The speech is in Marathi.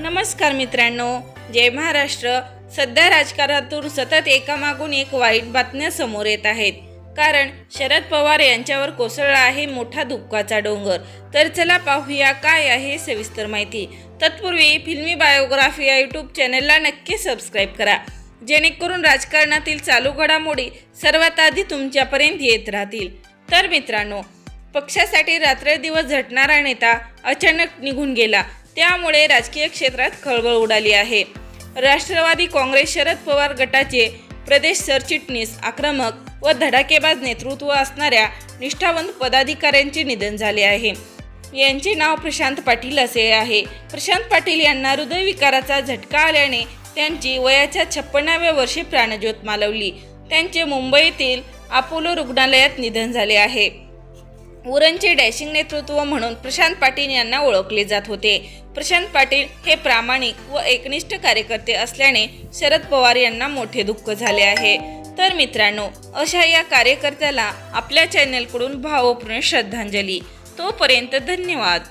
नमस्कार मित्रांनो जय महाराष्ट्र. सध्या राजकारणातून सतत एकामागून एक वाईट बातम्या समोर येत आहेत. कारण शरद पवार यांच्यावर कोसळला आहे मोठा दुःखाचा डोंगर. तर चला पाहूया काय आहे सविस्तर माहिती. तत्पूर्वी फिल्मी बायोग्राफी या यूट्यूब चॅनलला नक्की सबस्क्राईब करा. जेणेकरून राजकारणातील चालू घडामोडी सर्वात आधी तुमच्यापर्यंत येत राहतील. तर मित्रांनो पक्षासाठी रात्रदिवस झटणारा नेता अचानक निघून गेला. त्यामुळे राजकीय क्षेत्रात खळबळ उडाली आहे. राष्ट्रवादी काँग्रेस शरद पवार गटाचे प्रदेश सरचिटणीस आक्रमक व धडाकेबाज नेतृत्व असणाऱ्या निष्ठावंत पदाधिकाऱ्यांचे निधन झाले आहे. यांचे नाव प्रशांत पाटील असे आहे. प्रशांत पाटील यांना हृदयविकाराचा झटका आल्याने त्यांची वयाच्या छप्पन्नाव्या वर्षी प्राणज्योत मालवली. त्यांचे मुंबईतील अपोलो रुग्णालयात निधन झाले आहे. उरणचे डॅशिंग नेतृत्व म्हणून प्रशांत पाटील यांना ओळखले जात होते. प्रशांत पाटील हे प्रामाणिक व एकनिष्ठ कार्यकर्ते असल्याने शरद पवार यांना मोठे दुःख झाले आहे. तर मित्रांनो अशा या कार्यकर्त्याला आपल्या चॅनलकडून भावपूर्ण श्रद्धांजली. तोपर्यंत धन्यवाद.